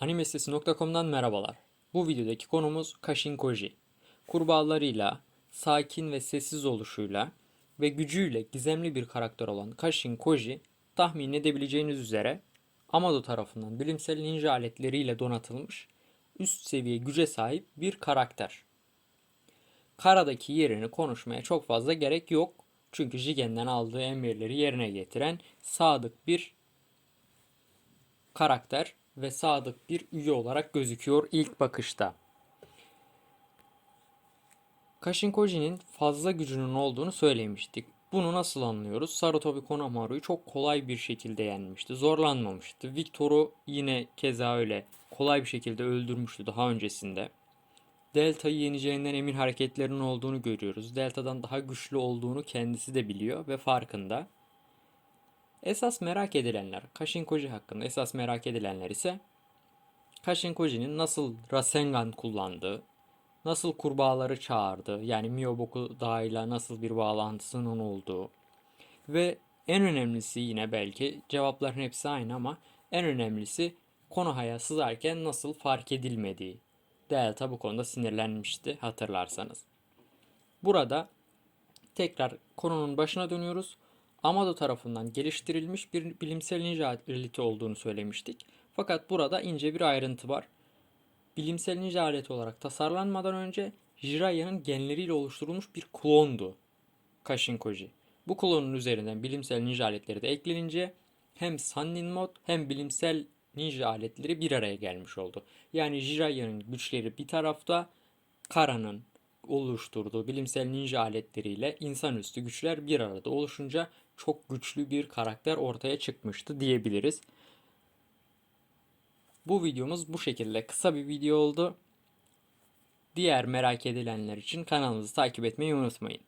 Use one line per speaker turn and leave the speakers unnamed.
Animesitesi.com'dan merhabalar. Bu videodaki konumuz Kashin Koji. Kurbağalarıyla, sakin ve sessiz oluşuyla ve gücüyle gizemli bir karakter olan Kashin Koji tahmin edebileceğiniz üzere Amado tarafından bilimsel ninja aletleriyle donatılmış üst seviye güce sahip bir karakter. Karadaki yerini konuşmaya çok fazla gerek yok. Çünkü Jigen'den aldığı emirleri yerine getiren sadık bir karakter ve sadık bir üye olarak gözüküyor ilk bakışta. Kashin Koji'nin fazla gücünün olduğunu söylemiştik. Bunu nasıl anlıyoruz? Sarutobi Konamaru'yu çok kolay bir şekilde yenmişti. Zorlanmamıştı. Victor'u yine keza öyle kolay bir şekilde öldürmüştü daha öncesinde. Delta'yı yeneceğinden emin hareketlerinin olduğunu görüyoruz. Delta'dan daha güçlü olduğunu kendisi de biliyor ve farkında. Esas merak edilenler, Kashin Koji hakkında esas merak edilenler ise Kashin Koji'nin nasıl Rasengan kullandığı, nasıl kurbağaları çağırdı, yani Miyoboku dağıyla nasıl bir bağlantısının olduğu ve en önemlisi yine belki cevapların hepsi aynı ama en önemlisi Konoha'ya sızarken nasıl fark edilmediği. Delta bu konuda sinirlenmişti hatırlarsanız. Burada tekrar konunun başına dönüyoruz. Amado tarafından geliştirilmiş bir bilimsel ninja aleti olduğunu söylemiştik. Fakat burada ince bir ayrıntı var. Bilimsel ninja aleti olarak tasarlanmadan önce Jiraiya'nın genleriyle oluşturulmuş bir klondu Kashin Koji. Bu klonun üzerinden bilimsel ninja aletleri de eklenince hem Sannin mod hem bilimsel ninja aletleri bir araya gelmiş oldu. Yani Jiraiya'nın güçleri bir tarafta, Kara'nın oluşturduğu bilimsel ninja aletleriyle insanüstü güçler bir arada oluşunca çok güçlü bir karakter ortaya çıkmıştı diyebiliriz. Bu videomuz bu şekilde kısa bir video oldu. Diğer merak edilenler için kanalımızı takip etmeyi unutmayın.